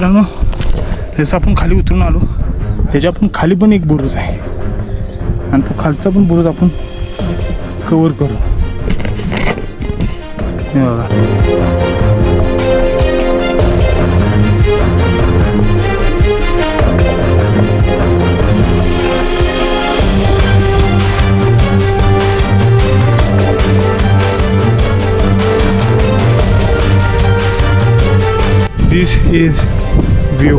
मित्रांनो जसं आपण खाली उतरून आलो त्याच्या आपण खाली पण एक बुरुज आहे. आणि तो खालचा पण बुरुज आपण कवर करू. बघा. दिस इज व्ह्यू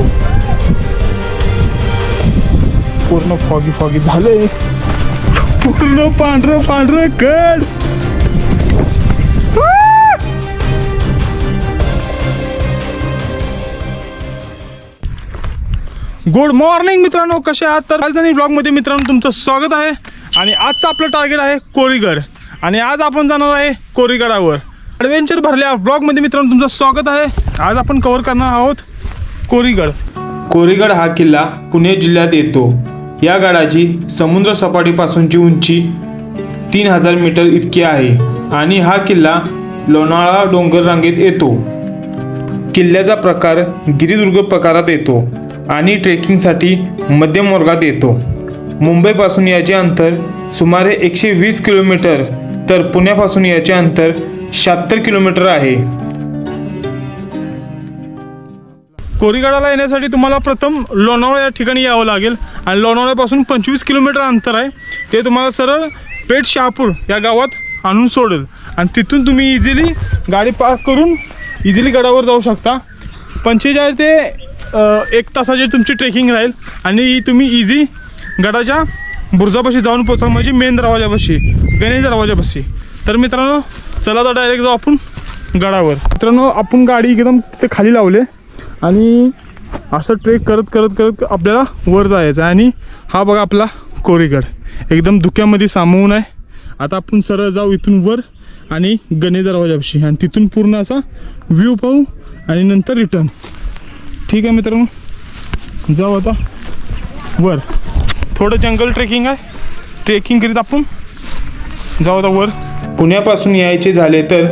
पूर्ण फॉगी फॉगी झालंय. पूर्ण पांढरं पांढरं कड. गुड मॉर्निंग मित्रांनो कसे आहात? तर राजधानी ब्लॉगमध्ये मित्रांनो तुमचं स्वागत आहे. आणि आजचं आपलं टार्गेट आहे कोरीगड. आणि आज आपण जाणार आहे कोरीगडावर. ॲडव्हेंचर भरल्या ब्लॉगमध्ये मित्रांनो तुमचं स्वागत आहे. आज आपण कव्हर करणार आहोत कोरीगड. कोरीगड हा किल्ला पुणे जिल्ह्यात येतो. या गडाची समुद्र सपाटीपासूनची उंची तीन हजार मीटर इतकी आहे आणि हा किल्ला लोणाळा डोंगर रांगेत येतो. किल्ल्याचा प्रकार गिरिदुर्ग प्रकारात येतो आणि ट्रेकिंगसाठी मध्यम वर्गात येतो. मुंबईपासून याचे अंतर सुमारे एकशे वीस किलोमीटर तर पुण्यापासून याचे अंतर शहात्तर किलोमीटर आहे. कोरीगडाला येण्यासाठी तुम्हाला प्रथम लोणावळा या ठिकाणी यावं लागेल. आणि लोणावळ्यापासून पंचवीस किलोमीटर अंतर आहे. ते तुम्हाला सरळ पेठ शहापूर या गावात आणून सोडेल. आणि तिथून तुम्ही इझिली गाडी पार्क करून इझिली गडावर जाऊ शकता. पंचेचाळीस ते एक तासाची तुमची ट्रेकिंग राहील. आणि तुम्ही इझी गडाच्या बुर्जापाशी जाऊन पोचा म्हणजे मेन दरवाजापाशी गणेश दरवाजापाशी. तर मित्रांनो चला तर डायरेक्ट जाऊ आपण गडावर. मित्रांनो आपण गाडी एकदम ते खाली लावले. आणि असं ट्रेक करत करत करत आपल्याला वर जायचं आहे. आणि हा बघा आपला कोरीगड. एकदम धुक्यामध्ये सामावून आहे. आता आपण सरळ जाऊ इथून वर आणि गणेश दरवाजापाशी. आणि तिथून पूर्ण असा व्ह्यू पाहू आणि नंतर रिटर्न ठीक आहे मित्रांनो? जाऊ आता वर. थोडं जंगल ट्रेकिंग आहे. ट्रेकिंग करीत आपण. जाऊ आता वर. पुण्यापासून यायचे झाले तर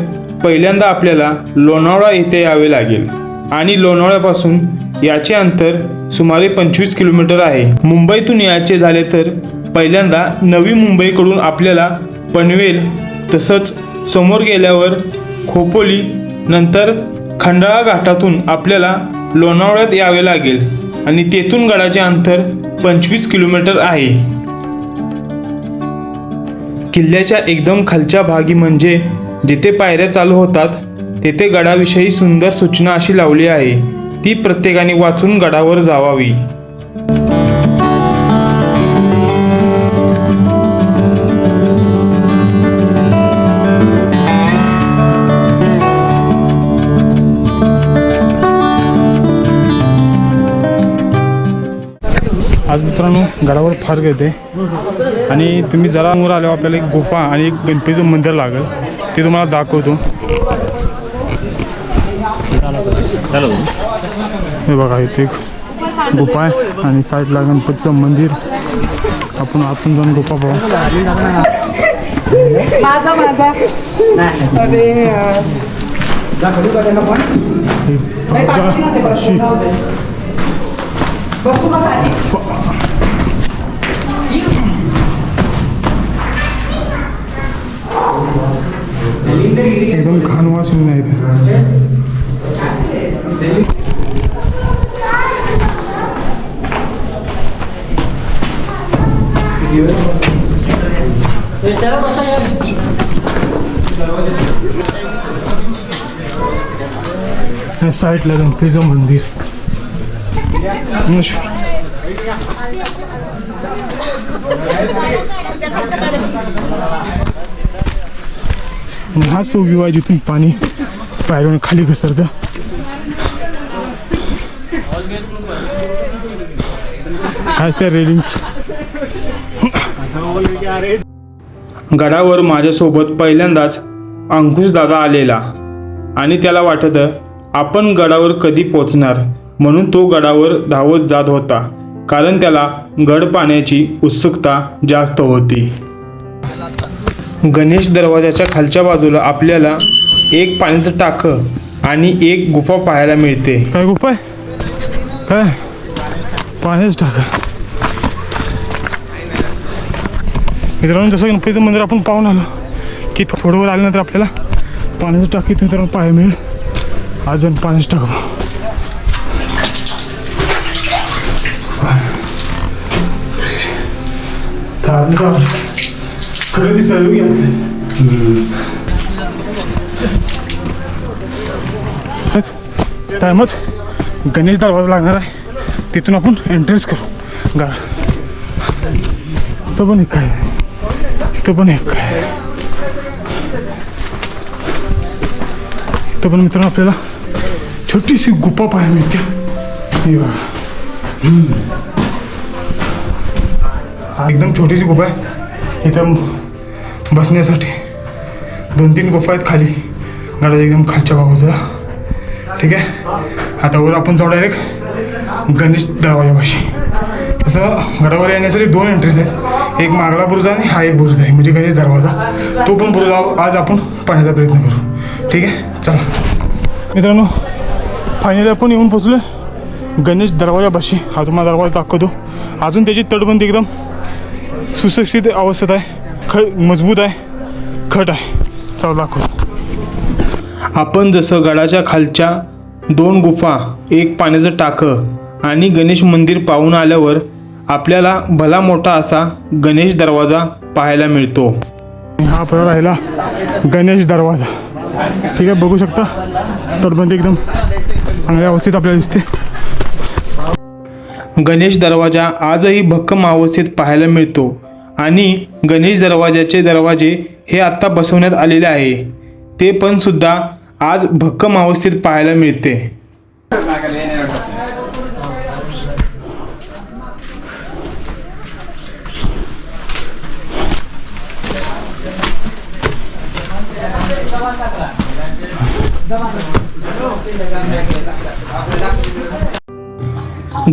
पहिल्यांदा आपल्याला लोणावळा येथे यावे लागेल. आणि लोणावळ्यापासून याचे अंतर सुमारे पंचवीस किलोमीटर आहे. मुंबईतून यायचे झाले तर पहिल्यांदा नवी मुंबईकडून आपल्याला पनवेल तसंच समोर गेल्यावर खोपोली नंतर खंडाळा घाटातून आपल्याला लोणावळ्यात यावे लागेल आणि तेथून गडाचे अंतर पंचवीस किलोमीटर आहे. किल्ल्याच्या एकदम खालच्या भागी म्हणजे जिथे पायऱ्या चालू होतात तेथे गडाविषयी सुंदर सूचना अशी लावली आहे. ती प्रत्येकाने वाचून गडावर जावावी. आज मित्रांनो गडावर फार गर्दी आणि तुम्ही जरा आल्यावर आपल्याला एक गुफा आणि एक गणपतीचं मंदिर लागेल. ते तुम्हाला दाखवतो. हे बघा इथे एक गुफा आहे आणि साईडला गणपतीचं मंदिर. आपण आतून जाऊन गुफा पाहू. माझा माझा. एकदम घाण वास येऊन आहे इथे या साईडला मंदिर नमस्कार. आणि हा सो व्ह्यू जिथून पाणी पायरून खाली घसरतं त्या गडावर माझ्यासोबत पहिल्यांदाच अंकुश दादा आलेला आणि त्याला वाटत आपण गडावर कधी पोचणार? म्हणून तो गडावर धावत जात होता. कारण त्याला गड पाण्याची उत्सुकता जास्त होती. गणेश दरवाजाच्या खालच्या बाजूला आपल्याला एक पाण्याचं टाकं आणि एक गुफा पाहायला मिळते. काय गुफा आहे? काय? पाणीच टाका. मित्रांनो जसं गणपतीचं मंदिर आपण पाहून आलो की थोडं वर आल्यानंतर आपल्याला पाण्याचं टाकीत मित्रांनो पाहायला मिळेल. आज जाऊन पाण्याचं टाका. खरं दिसायला घ्यायचं टायमात? गणेश दरवाजा लागणार आहे. तिथून आपण एंट्रन्स करू. गा. तो पण एक काय आहे. पण एक काय आहे. इथं पण मित्रांनो आपल्याला छोटीशी गुफा पाहायला मिळते. हे बघा. एकदम छोटीशी गुफा आहे. इथं बसण्यासाठी दोन तीन गुफा आहेत खाली. गाड्या एकदम खालच्या बाजूला. ठीक आहे? आता वर आपण जाऊ डायरेक्ट गणेश दरवाजापाशी तसं गडावर येण्यासाठी दोन एंट्रीज आहेत. एक मागला बुरुज आणि हा एक बुरुज आहे म्हणजे गणेश दरवाजा. तो पण बुरुज आज आपण पाहण्याचा प्रयत्न करू. ठीक आहे? चला. मित्रांनो फायनली आपण येऊन पोचलो गणेश दरवाजापाशी हा तुम्हाला दरवाजा दाखवतो. अजून त्याची तटबंदी एकदम सुशिक्षित अवस्थेत आहे. ख मजबूत आहे. खट आहे. चला दाखवतो. आपण जसं गडाच्या खालच्या दोन गुफा एक पाण्याचं टाकं आणि गणेश मंदिर पाहून आल्यावर आपल्याला भला मोठा असा गणेश दरवाजा पाहायला मिळतो. हा आपला राहिला गणेश दरवाजा. ठीक आहे बघू शकता? तटबंदी एकदम चांगल्या अवस्थेत आपल्याला दिसते. गणेश दरवाजा आजही भक्कम अवस्थेत पाहायला मिळतो आणि गणेश दरवाजाचे दरवाजे हे आत्ता बसवण्यात आलेले आहे. ते पण सुद्धा आज भक्कम अवस्थेत पाहायला मिळते.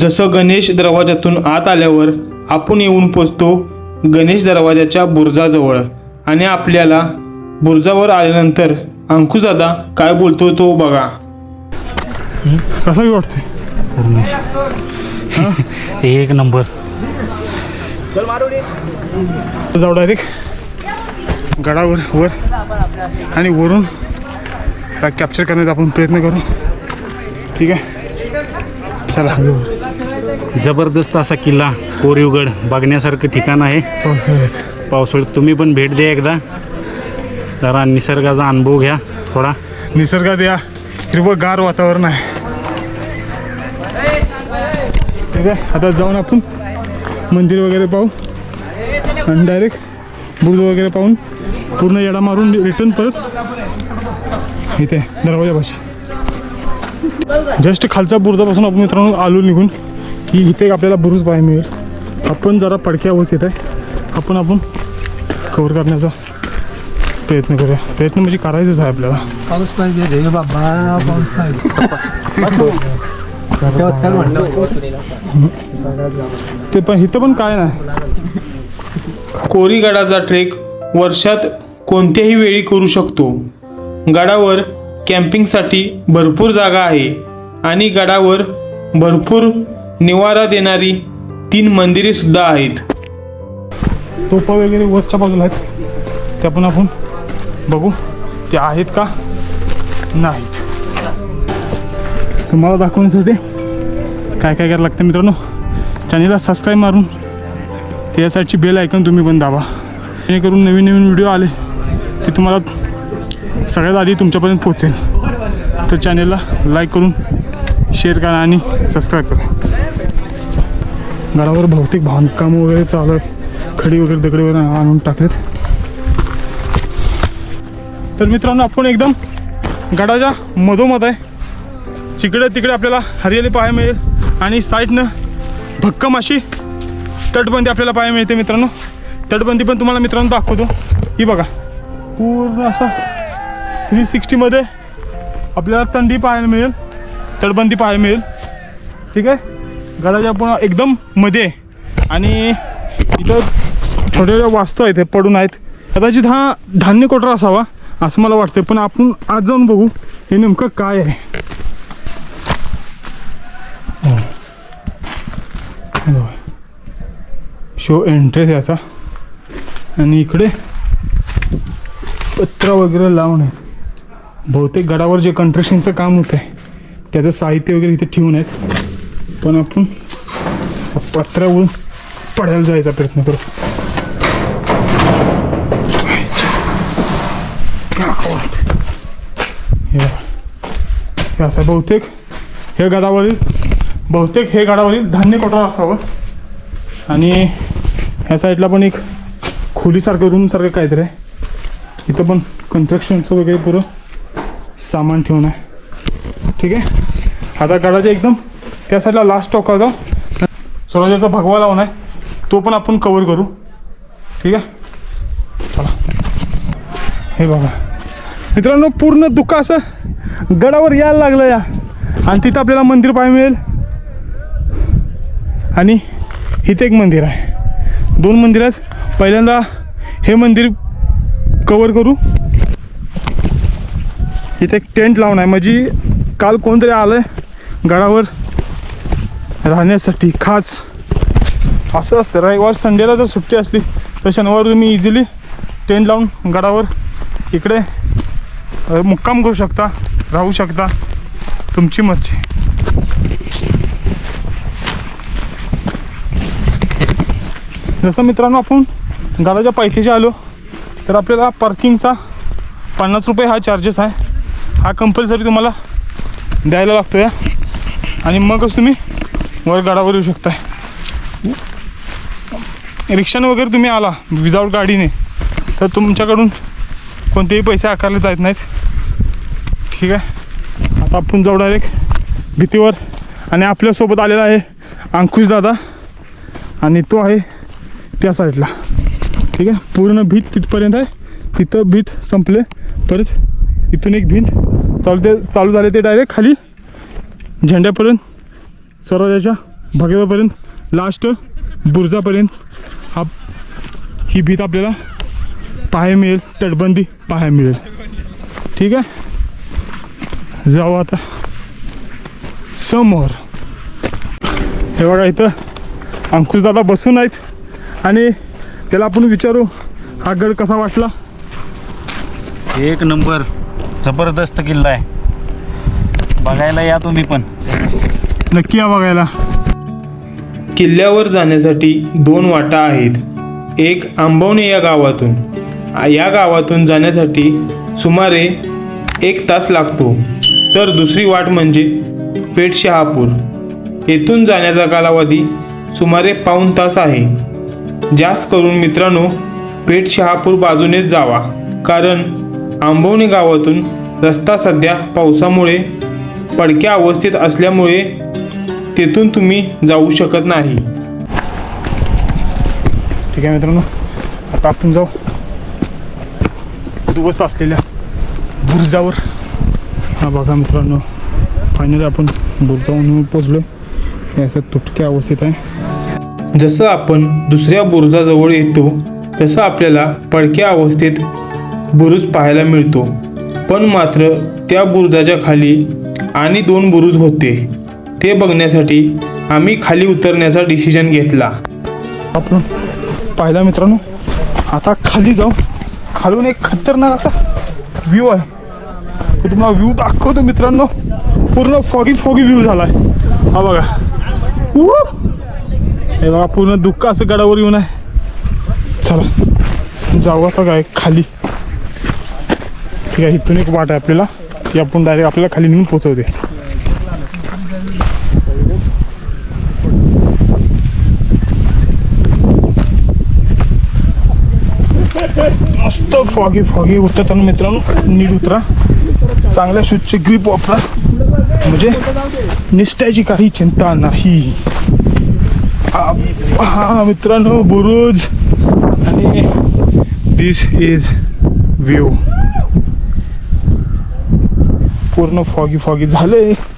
जसं गणेश दरवाजातून आत आल्यावर आपण येऊन पोचतो गणेश दरवाजाच्या बुर्जाजवळ आणि आपल्याला बुर्जावर आल्यानंतर अंकुशदादा काय बोलतो तो बघा. कसंही वाटते एक नंबर. जाऊ डायरेक्ट गडावर वर. आणि वरून कॅप्चर करण्याचा आपण प्रयत्न करू. ठीक आहे? चला. जबरदस्त असा किल्ला कोरीवगड बघण्यासारखं ठिकाण आहे. पावसाळ्यात. पावसाळ्यात तुम्ही पण भेट द्या एकदा. जरा निसर्गाचा अनुभव घ्या थोडा. निसर्गात या. हिरवं गार वातावरण आहे. ठीक आहे आता जाऊन आपण मंदिर वगैरे पाहू. आणि डायरेक्ट बुर्ज वगैरे पाहून पूर्ण येडा मारून रिटर्न परत इथे दरवाजापाशी जस्ट खालच्या बुरुजापासून आपण मित्रांनो आलो निघून की इथे आपल्याला बुरुज पाहायला मिळेल. आपण जरा पडक्या अवस्थेत आहे. आपण आपण कवर करण्याचा प्रयत्न करूया. प्रयत्न म्हणजे करायचंच आहे आपल्याला. पाऊस पाहिजे रे बाबा पाऊस पाहिजे. ते पण इथं पण काय नाही. कोरीगडाचा ट्रेक वर्षात कोणत्याही वेळी करू शकतो. गडावर कॅम्पिंगसाठी भरपूर जागा आहे आणि गडावर भरपूर निवारा देणारी तीन मंदिरे सुद्धा आहेत. तोपा वगैरे वरच्या बाजूला आहेत. त्या पण आपण बघू. ते आहेत का? नाहीत. तुम्हाला दाखवण्यासाठी काय काय करायला लागतं मित्रांनो? चॅनेलला सबस्क्राईब मारून त्यासाठी बेल ऐकून तुम्ही पण दाबा. जेणेकरून नवीन नवीन व्हिडिओ आले ते तुम्हाला सगळ्यात आधी तुमच्यापर्यंत पोहोचेल. तर चॅनेलला लाईक करून शेअर करा आणि सबस्क्राईब करा. गडावर भौतिक बांधकाम वगैरे चालू आहे खडी वगैरे दगडी वगैरे आणून टाकलेत. तर मित्रांनो आपण एकदम गडाच्या मधोमध आहे. जिकडे तिकडे आपल्याला हरियाली पाहायला मिळेल आणि साईडनं भक्कम अशी तटबंदी आपल्याला पाहायला मिळते मित्रांनो. तटबंदी पण तुम्हाला मित्रांनो दाखवतो. ही बघा पूर्ण असा थ्री सिक्स्टीमध्ये आपल्याला थंडी पाहायला मिळेल तटबंदी पाहायला मिळेल. ठीक आहे? गडाच्या पण एकदम मध्ये आहे. आणि इथं छोट्या वास्तू आहेत हे पडून आहेत. कदाचित हा धान्य कोटरा असावा. असं मला वाटतं पण आपण आज जाऊन बघू हे नेमकं काय आहे. शो एंट्रेस याचा. आणि इकडे पत्रा वगैरे लावून आहे बहुतेक गडावर जे कंस्ट्रक्शनचं काम होतं आहे त्याचं साहित्य वगैरे इथे ठेवून आहेत. पण आपण पत्रावरून पडायला जायचा प्रयत्न करू. हे असं बहुतेक हे गडावरील बहुतेक हे गडावरील धान्य कोठार असावं आणि ह्या साईडला पण एक खोलीसारखं रूमसारखं काहीतरी आहे इथं पण कन्स्ट्रक्शनचं वगैरे पुरं सामान ठेवून आहे ठीक आहे आता गडाच्या एकदम त्या साईडला लास्ट टोका जाऊ स्वराज्याचा भगवा लावून आहे तो पण आपण कवर करू ठीक आहे चला हे बघा मित्रांनो पूर्ण दुःख असं गडावर यायला लागलं या. आणि तिथं आपल्याला मंदिर पाहायला मिळेल. आणि इथे एक मंदिर आहे. दोन मंदिर आहेत. पहिल्यांदा हे मंदिर कवर करू. इथे एक टेंट लावून आहे. म्हणजे काल कोणतरी आलं आहे गडावर राहण्यासाठी. खास. असं असतं. रविवार संडेला जर सुट्टी असली तर शनिवार तुम्ही इझिली टेंट लावून गडावर इकडे मुक्काम करू शकता राहू शकता. तुमची मर्जी. जसं मित्रांनो आपण गाडाच्या पायथ्याशी आलो तर आपल्याला पार्किंगचा पन्नास रुपये हा चार्जेस आहे. हा कंपल्सरी तुम्हाला द्यायला लागतो या आणि मगच तुम्ही वर गाडावर येऊ शकताय. रिक्षाने वगैरे तुम्ही आला विदाऊट गाडीने तर तुमच्याकडून कोणतेही पैसे आकारले जात नाहीत. ठीक आहे. आता आपण जाऊ डायरेक्ट भीतीवर आणि आपल्यासोबत आलेला आहे अंकुश दादा. आणि तो आहे त्या साईडला ठीक आहे. पूर्ण भीत तिथपर्यंत आहे. तिथं भीत संपले. परत इथून एक भीत चालू ते चालू झाले ते डायरेक्ट खाली. झेंड्यापर्यंत स्वराज्याच्या भगव्यापर्यंत लास्ट बुरजापर्यंत. हा ही भीत आपल्याला पाहायला मिळेल तटबंदी पाहायला मिळेल. ठीक आहे? जाऊ आता. समोर. हे बघा इथं अंकुशदादा बसून आहेत आणि त्याला आपण विचारू हा गड कसा वाटला? एक नंबर. जबरदस्त किल्ला आहे. बघायला या तुम्ही पण. नक्की या बघायला. किल्ल्यावर जाण्यासाठी दोन वाटा आहेत. एक आंबवणे या गावातून या गावातून जाण्यासाठी सुमारे एक तास लागतो. तर दुसरी वाट म्हणजे पेठ शहापूर. येथून जाण्याचा कालावधी सुमारे पाऊण तास आहे. जास्त करून मित्रांनो पेठ शहापूर बाजूनेच जावा. कारण आंबवणे गावातून रस्ता सध्या पावसामुळे पडक्या अवस्थेत असल्यामुळे तेथून तुम्ही जाऊ शकत नाही. ठीक आहे मित्रांनो आता आपण जाऊ. बंदोबस्त असलेल्या बुर्जावर. हा बघा मित्रांनो फायनली आपण बुर्जावरून पोचलो हे असं तुटक्या अवस्थेत आहे. जसं आपण दुसऱ्या बुरुजाजवळ येतो तसं आपल्याला पडक्या अवस्थेत बुरुज पाहायला मिळतो. पण मात्र त्या बुरुजाच्या खाली आणि दोन बुरुज होते. ते बघण्यासाठी आम्ही खाली उतरण्याचा डिसिजन घेतला. आपण पाहिला मित्रांनो आता खाली जाऊ. खालून एक खतरनाक असा व्ह्यू आहे. तो तुम्हाला व्ह्यू दाखवतो मित्रांनो. पूर्ण फॉगी फॉगी व्ह्यू झाला आहे हा बघा. उ! हे बघा पूर्ण दुःख असं गडावर येऊन आहे. चला जाऊ आता काय खाली. ठीक आहे इथून एक वाट आहे आपल्याला. ती आपण डायरेक्ट आपल्याला खाली नेऊन पोचवते मस्त फॉगी फॉगी उतरताना मित्रांनो नीट उतरा. चांगल्या शूजचे ग्रीप वापरा. म्हणजे निष्ठ्याची काही चिंता नाही. हा- हा मित्रांनो बुरुज. आणि दिस इज व्ह्यू पूर्ण फॉगी फॉगी झाले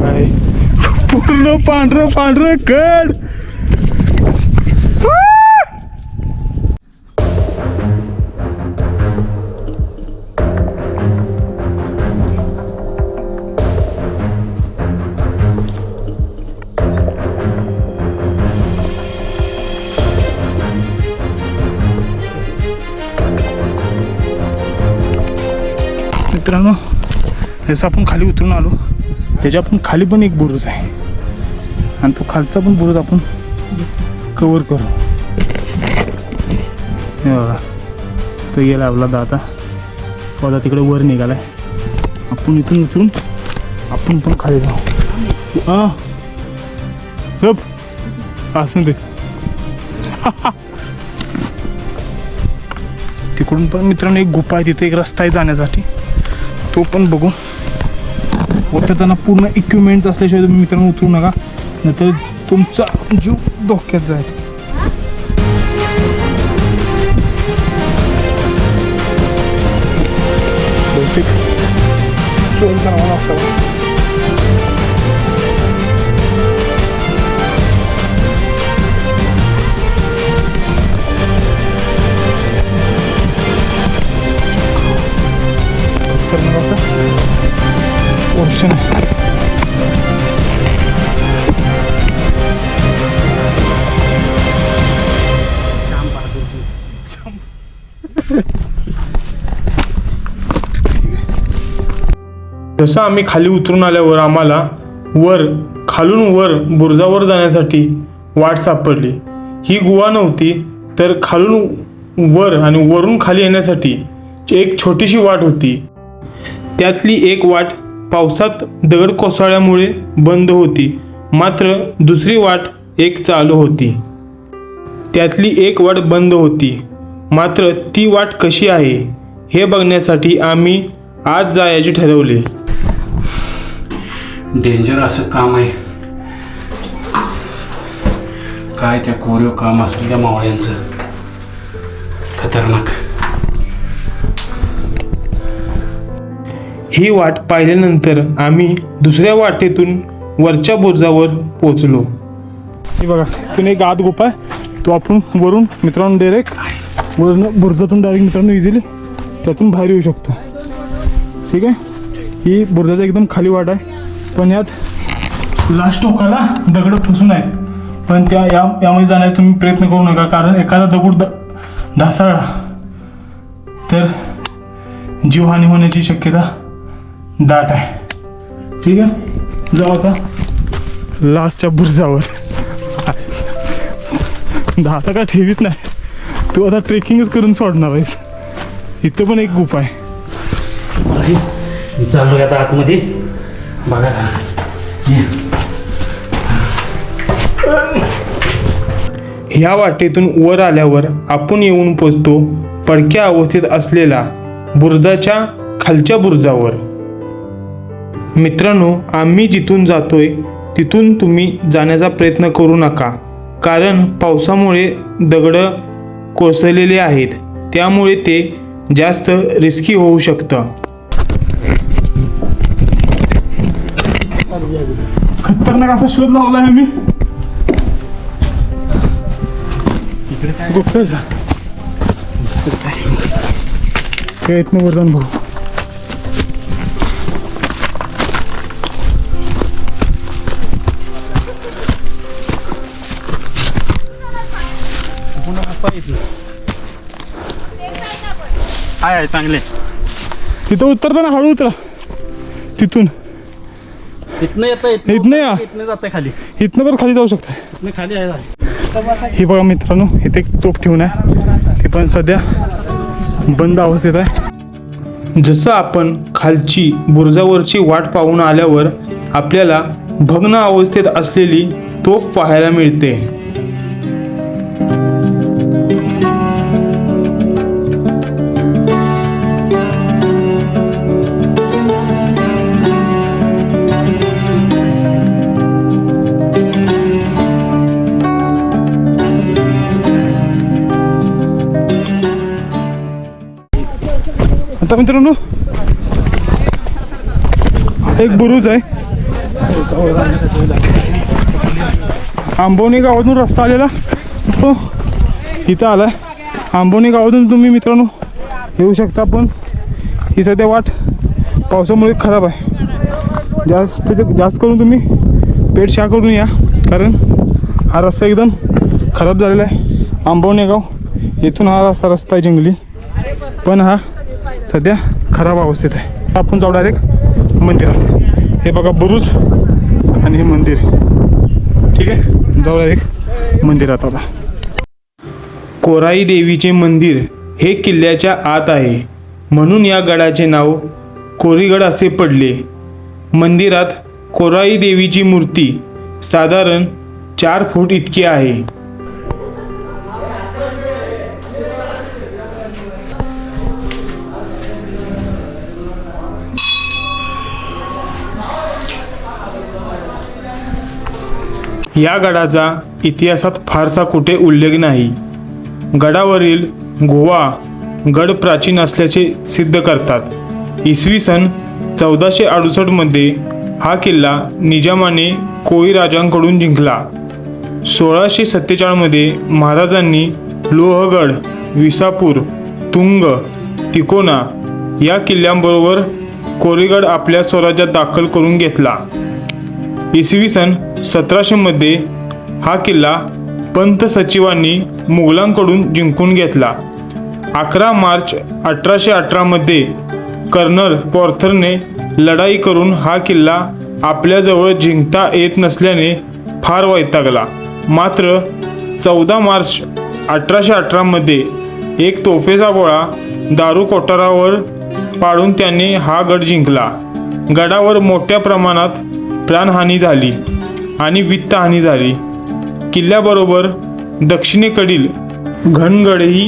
काय पूर्ण पांढरं पांढरं कड मित्रांनो जसं आपण खाली उतरून आलो त्याच्या आपण खाली पण एक बुरुज आहे. आणि तो खालचा पण बुरुज आपण कवर करू. हे बघा. तो गेला आपला दादा. तो आता तिकडे वर निघालाय. आपण इथून उतरून आपण पण खाली जाऊ. हा. गप. असून दे. तिकडून पण मित्रांनो एक गुफा आहे. तिथे एक रस्ता आहे जाण्यासाठी. तो पण बघू. उतरताना पूर्ण इक्विपमेंट असल्याशिवाय तुम्ही मित्रांनो उतरू नका. नाहीतर तुमचा जीव धोक्यात जाईल. जसं आम्ही खाली उतरून आल्यावर आम्हाला वर खालून वर बुरुजावर जाण्यासाठी वाट सापडली. ही गुहा नव्हती तर खालून वर आणि वरून खाली येण्यासाठी एक छोटीशी वाट होती. त्यातली एक वाट पावसात दगड कोसळल्यामुळे बंद होती मात्र दुसरी वाट एक चालू होती. त्यातली एक वाट बंद होती मात्र ती वाट कशी आहे हे बघण्यासाठी आम्ही आज जायचे ठरवले. डेंजर असं काम आहे. काय त्या कोरीव काम असेल त्या मावळ्यांचं? खतरनाक. ही वाट पाहिल्यानंतर आम्ही दुसऱ्या वाटेतून वरच्या बुरुजावर पोचलो हे बघा इथून एक आत गुफा आहे. तो आपण वरून मित्रांनो डायरेक्ट वरून बुर्जातून डायरेक्ट मित्रांनो इझिली त्यातून बाहेर येऊ शकतो. ठीक आहे? ही बुर्जाच्या एकदम खाली वाट आहे. पण यात लास्ट टोकाला दगड ठोसून आहेत. पण त्या या यामध्ये जाण्याचा तुम्ही प्रयत्न करू नका कारण एखादा दगड द ढासळला तर जीवहानी होण्याची शक्यता दाट आहे. ठीक आहे? जाऊ आता. लास्टच्या बुर्जावर. दाता का ठेवीत नाही. तू आता ट्रेकिंगच करून सोडणार आहेस. इथं पण एक उपाय. आहे आता आतमध्ये. बघा ह्या वाटेतून वर आल्यावर आपण येऊन पोचतो पडक्या अवस्थेत असलेला बुरुजाच्या खालच्या बुरुजावर. मित्रांनो आम्ही जिथून जातोय तिथून तुम्ही जाण्याचा प्रयत्न करू नका. कारण पावसामुळे दगडं कोसळलेले आहेत. त्यामुळे ते जास्त रिस्की होऊ शकतं. खतरनाक असा शोध लावला आहे मी. गुप्ताचा काय? नाही वरदान भाऊ आहे आहे चांगले. तिथं उतरताना हळू उतरा. तिथून. इथनं येतं इथनं या. इथनं जातं खाली. इथनं पण खाली जाऊ शकता खाली आहे हे बघा मित्रांनो इथे एक तोप ठेवून आहे. ते पण सध्या बंद अवस्थेत आहे. जसं आपण खालची बुरुजावरची वाट पाहून आल्यावर आपल्याला भग्न अवस्थेत असलेली तोफ पाहायला मिळते. आता मित्रांनो? एक बुरुज आहे. आंबवणी गावातून रस्ता आलेला. तो इथं आलाय. आंबवणी गावातून तुम्ही मित्रांनो येऊ शकता पण ही सध्या वाट पावसामुळे खराब आहे. जास्त जास्त करून तुम्ही पेट शा करून या कारण हा रस्ता एकदम खराब झालेला आहे. आंबवणे गाव इथून हा असा रस्ता आहे जंगली. पण हा सध्या खराब अवस्थेत आहे. आपण जाऊ डायरेक्ट मंदिरात. हे बघा बुरुज आणि हे मंदिर. ठीक आहे? जाऊ डायरेक्ट मंदिरात आता. कोराई देवीचे मंदिर हे किल्ल्याच्या आत आहे. म्हणून या गडाचे नाव कोरीगड असे पडले. मंदिरात कोराई देवीची मूर्ती साधारण चार फूट इतकी आहे. या गडाचा इतिहासात फारसा कुठे उल्लेख नाही. गडावरील गोवा गड प्राचीन असल्याचे सिद्ध करतात. इसवी सन चौदाशे अडुसष्टमध्ये हा किल्ला निजामाने कोळी राजांकडून जिंकला. सोळाशे सत्तेचाळमध्ये महाराजांनी लोहगड विसापूर तुंग तिकोना या किल्ल्यांबरोबर कोरीगड आपल्या स्वराज्यात दाखल करून घेतला. इसवी सन सतराशेमध्ये हा किल्ला पंत सचिवांनी मुघलांकडून जिंकून घेतला. अकरा मार्च अठराशे अठरामध्ये कर्नल पॉर्थरने लढाई करून हा किल्ला आपल्याजवळ जिंकता येत नसल्याने फार वैतागला. मात्र चौदा मार्च अठराशे अठरामध्ये एक तोफेचा गोळा दारू कोठारावर पाडून त्याने हा गड जिंकला. गडावर मोठ्या प्रमाणात प्राणहानी झाली आणि वित्तहानी झाली. किल्ल्याबरोबर दक्षिणेकडील घनगडही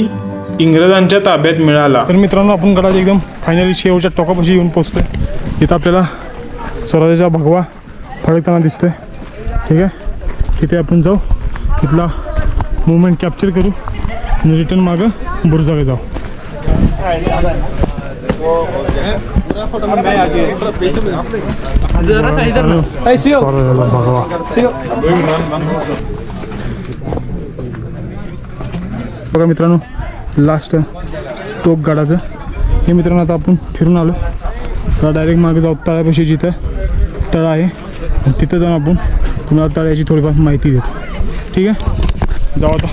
इंग्रजांच्या ताब्यात मिळाला. तर मित्रांनो आपण गडात एकदम फायनली शेवटच्या टोकापाशी येऊन पोचतोय इथं आपल्याला स्वराज्याचा भगवा फडकताना दिसतोय. ठीक आहे? तिथे आपण जाऊ. तिथला मुवमेंट कॅप्चर करू आणि रिटर्न मागं बुरजागे जाऊ. बघा. मित्रांनो लास्ट टोक गडाचं. हे मित्रांनो आता आपण फिरून आलो तर डायरेक्ट मागे जाऊ तळ्यापाशी जिथं तळ आहे. आणि तिथं जाऊन आपण तुम्हाला तळ्याची थोडीफार माहिती देतो. ठीक आहे? जाऊ आता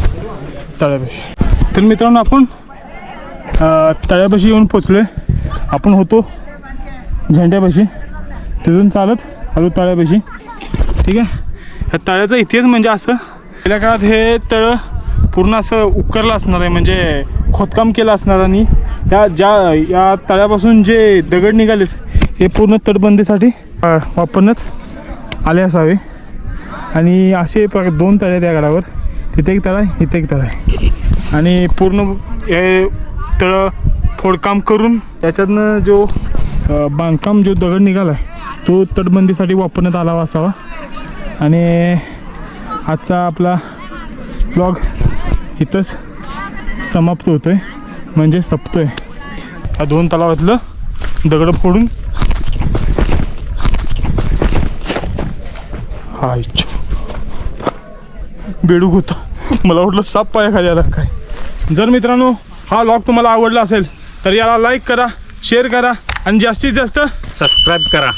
तळ्यापाशी. तर मित्रांनो आपण तळ्यापाशी येऊन पोचलो आहे आपण होतो झेंड्यापाशी. तिथून चालत आलो तळ्यापाशी. ठीक आहे? ह्या तळ्याचा इतिहास म्हणजे असं पहिल्या काळात हे तळं पूर्ण असं उकरलं असणार आहे म्हणजे खोदकाम केलं असणार आणि त्या ज्या या तळ्यापासून जे दगड निघालेत हे पूर्ण तटबंदीसाठी वापरण्यात आले असावे. आणि असे प्रकार दोन तळे आहेत या गडावर. तिथे एक तळ आहे इथे एक तळ आहे. आणि पूर्ण हे तळं फोडकाम करून त्याच्यातनं जो बांधकाम जो दगड निघाला आहे तो तटबंदीसाठी वापरण्यात आला हो असावा. आणि आजचा आपला ब्लॉग इथंच समाप्त होतोय. म्हणजे सपतोय. या दोन तलावातलं दगड फोडून. हा इच्छा बेडूक होता. मला वाटलं साप पायाखाली आला काय. जर मित्रांनो हा लॉग तुम्हाला आवडला असेल तर याला लाईक करा शेअर करा आणि जास्तीत जास्त सबस्क्राईब करा.